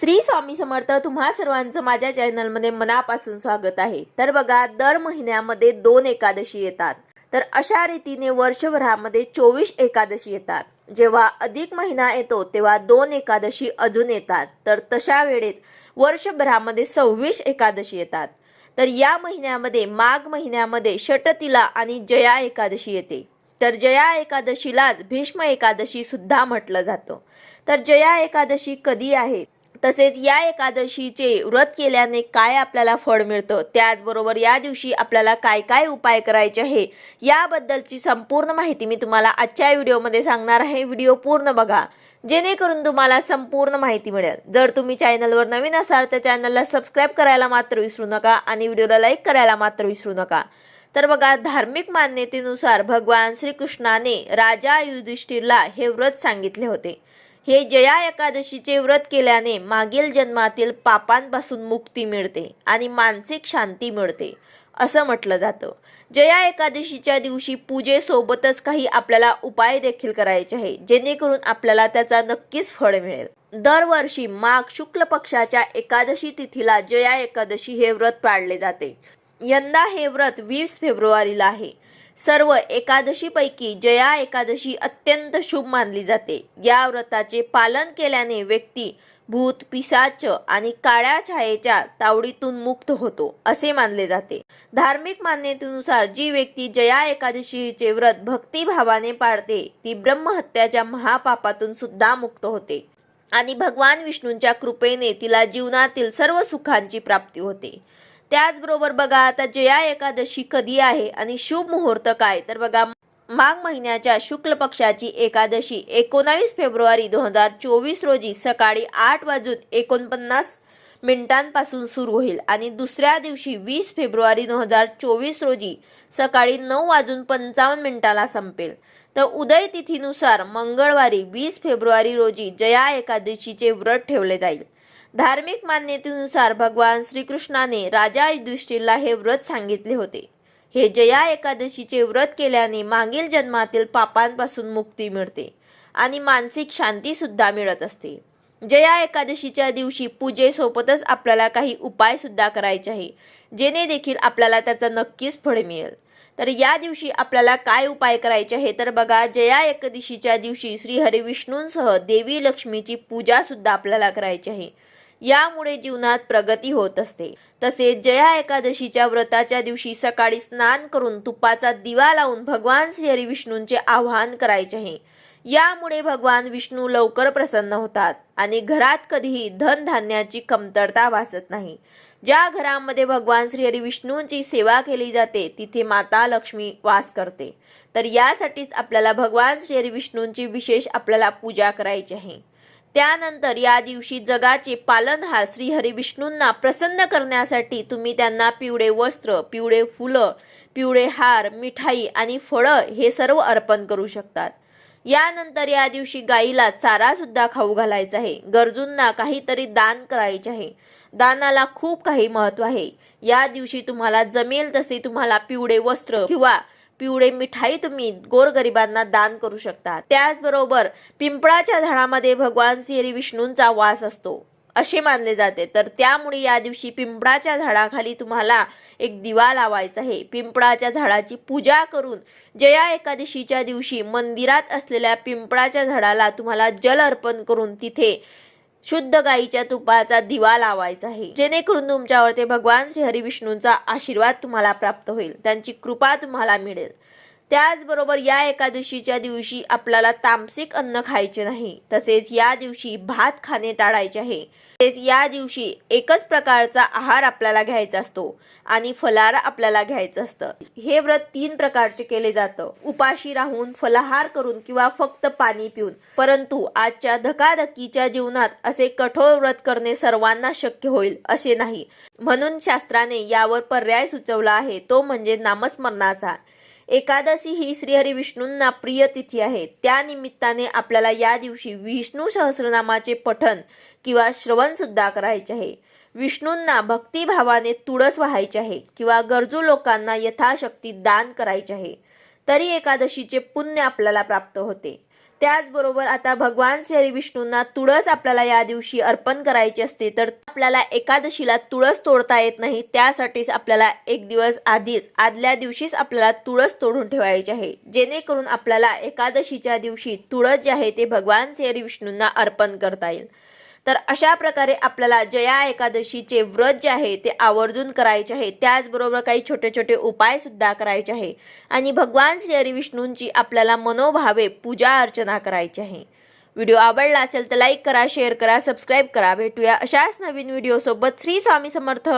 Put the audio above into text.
श्री स्वामी समर्थ तुम्हा सर्वांचं माझ्या चॅनलमध्ये मनापासून स्वागत आहे. तर बघा दर महिन्यामध्ये दोन एकादशी येतात. तर अशा रीतीने वर्षभरामध्ये चोवीस एकादशी येतात. जेव्हा अधिक महिना येतो तेव्हा दोन एकादशी अजून येतात. तर तशा वेळेत वर्षभरामध्ये सव्वीस एकादशी येतात. तर या महिन्यामध्ये माघ महिन्यामध्ये षटतिला आणि जया एकादशी येते. तर जया एकादशीलाच भीष्म एकादशी सुद्धा म्हटलं जातं. तर जया एकादशी कधी आहे? तसेच या एकादशीचे व्रत केल्याने काय आपल्याला फळ मिळतं? त्याचबरोबर या दिवशी आपल्याला काय काय उपाय करायचे आहे? याबद्दलची संपूर्ण माहिती मी तुम्हाला आजच्या व्हिडिओमध्ये सांगणार आहे. व्हिडिओ पूर्ण बघा. जेणेकरून तुम्हाला संपूर्ण माहिती मिळेल. जर तुम्ही चॅनलवर नवीन असाल तर चॅनलला सबस्क्राईब करायला मात्र विसरू नका आणि व्हिडिओला लाईक करायला मात्र विसरू नका. तर बघा धार्मिक मान्यतेनुसार भगवान श्रीकृष्णाने राजा युधिष्ठिरला हे व्रत सांगितले होते. हे जया एकादशीचे व्रत केल्याने मागील जन्मातील पापांपासून मुक्ती मिळते आणि मानसिक शांती मिळते असं म्हटलं जातं. जया एकादशीच्या दिवशी पूजेसोबतच काही आपल्याला उपाय देखील करायचे आहे जेणेकरून आपल्याला त्याचा नक्कीच फळ मिळेल. दरवर्षी माघ शुक्ल पक्षाच्या एकादशी तिथीला जया एकादशी हे व्रत पाळले जाते. यंदा हे व्रत वीस फेब्रुवारीला आहे. सर्व एकादशीपैकी जया एकादशी अत्यंत शुभ मानली जाते. या व्रताचे पालन केल्याने व्यक्ती भूत पिसाच आणि काळ्या छायेच्या तावडीतून मुक्त होतो असे मानले जाते. धार्मिक मान्यतेनुसार जी व्यक्ती जया एकादशीचे व्रत भक्तिभावाने पाळते ती ब्रह्महत्याच्या महापापातून सुद्धा मुक्त होते आणि भगवान विष्णूंच्या कृपेने तिला जीवनातील सर्व सुखांची प्राप्ती होते. त्याचबरोबर बघा आता जया एकादशी कधी आहे आणि शुभ मुहूर्त काय? तर बघा माघ महिन्याच्या शुक्ल पक्षाची एकादशी एकोणावीस फेब्रुवारी दोन हजार चोवीस रोजी सकाळी आठ वाजून एकोणपन्नास मिनिटांपासून सुरू होईल आणि दुसऱ्या दिवशी वीस फेब्रुवारी दोन हजार चोवीस रोजी सकाळी नऊ वाजून पंचावन्न मिनिटाला संपेल. तर उदय तिथीनुसार मंगळवारी वीस फेब्रुवारी रोजी जया एकादशीचे व्रत ठेवले जाईल. धार्मिक मान्यतेनुसार भगवान श्रीकृष्णाने राजा युधिष्ठिरला हे व्रत सांगितले होते. हे जया एकादशीचे व्रत केल्याने मागील जन्मातील पापांपासून मुक्ती मिळते आणि मानसिक शांती सुद्धा मिळत असते. जया एकादशीच्या दिवशी पूजेसोबतच आपल्याला काही उपाय सुद्धा करायचे आहे जेणे देखील आपल्याला त्याचं नक्कीच फळ मिळेल. तर या दिवशी आपल्याला काय उपाय करायचे आहे? तर बघा जया एकादशीच्या दिवशी श्री हरिविष्णूंसह देवी लक्ष्मीची पूजा सुद्धा आपल्याला करायची आहे. यामुळे जीवनात प्रगती होत असते. तसेच जया एकादशीच्या व्रताच्या दिवशी सकाळी स्नान करून तुपाचा दिवा लावून भगवान श्री हरिविष्णूंचे आवाहन करायचे आहे. यामुळे भगवान विष्णू लवकर प्रसन्न होतात आणि घरात कधीही धनधान्याची कमतरता भासत नाही. ज्या घरामध्ये भगवान श्री विष्णूंची सेवा केली जाते तिथे माता लक्ष्मी वास करते. तर यासाठीच आपल्याला भगवान श्री हरिविष्णूंची विशेष आपल्याला पूजा करायची आहे. त्यानंतर या दिवशी जगाचे पालनहार श्री हरिविष्णूंना प्रसन्न करण्यासाठी तुम्ही त्यांना पिवळे वस्त्र पिवळे फुलं पिवळे हार मिठाई आणि फळं हे सर्व अर्पण करू शकतात. यानंतर या दिवशी गाईला चारा सुद्धा खाऊ घालायचा आहे. गरजूंना काहीतरी दान करायचे आहे. दानाला खूप काही महत्त्व आहे. या दिवशी तुम्हाला जमेल तसे तुम्हाला पिवळे वस्त्र किंवा पिवळे मिठाई तुम्ही गोरगरिबांना दान करू शकता. त्याचबरोबर पिंपळाच्या झाडामध्ये भगवान श्री विष्णूंचा वास असतो. असे मानले जाते. तर त्यामुळे या दिवशी पिंपळाच्या झाडाखाली तुम्हाला एक दिवा लावायचा आहे. पिंपळाच्या झाडाची पूजा करून जया एकादशीच्या दिवशी मंदिरात असलेल्या पिंपळाच्या झाडाला तुम्हाला जल अर्पण करून तिथे शुद्ध गाईच्या तुपाचा दिवा लावायचा आहे. जेणेकरून तुमच्यावरती भगवान श्री हरिविष्णूंचा आशीर्वाद तुम्हाला प्राप्त होईल. त्यांची कृपा तुम्हाला मिळेल. त्याचबरोबर या एकादशीच्या दिवशी आपल्याला तामसिक अन्न खायचे नाही. तसेच या दिवशी भात खाणे टाळायचे आहे. तसेच या दिवशी एकच प्रकारचा आहार आपल्याला घ्यायचा असतो आणि फलार आपल्याला घ्यायचं असतं. हे व्रत तीन प्रकारचे केले जातं. उपाशी राहून फलाहार करून किंवा फक्त पाणी पिऊन परंतु आजच्या धकाधकीच्या जीवनात असे कठोर व्रत करणे सर्वांना शक्य होईल असे नाही. म्हणून शास्त्राने यावर पर्याय सुचवला आहे तो म्हणजे नामस्मरणाचा. एकादशी ही श्रीहरी विष्णूंना प्रिय तिथी आहे. त्यानिमित्ताने आपल्याला या दिवशी विष्णू सहस्रनामाचे पठण किंवा श्रवण सुद्धा करायचे आहे. विष्णूंना भक्तिभावाने तुळस व्हायचे आहे किंवा गरजू लोकांना यथाशक्ती दान करायचे आहे. तरी एकादशीचे पुण्य आपल्याला प्राप्त होते. त्याचबरोबर आता भगवान श्री विष्णूंना तुळस आपल्याला या दिवशी अर्पण करायची असते तर आपल्याला एकादशीला तुळस तोडता येत नाही त्यासाठीच आपल्याला एक दिवस आधीच आदल्या दिवशीच आपल्याला तुळस तोडून ठेवायची आहे. जेणेकरून आपल्याला एकादशीच्या दिवशी तुळस जे आहे ते भगवान श्री विष्णूंना अर्पण करता येईल. तर अशा प्रकारे आपल्याला जया एकादशीचे व्रत जे आहे ते आवर्जून करायचे आहे. त्याचबरोबर काही छोटे छोटे उपायसुद्धा करायचे आहे. आणि भगवान श्री हरिविष्णूंची आपल्याला मनोभावे पूजा अर्चना करायची आहे. व्हिडिओ आवडला असेल तर लाईक करा शेअर करा सबस्क्राईब करा. भेटूया अशाच नवीन व्हिडिओसोबत. श्री स्वामी समर्थ.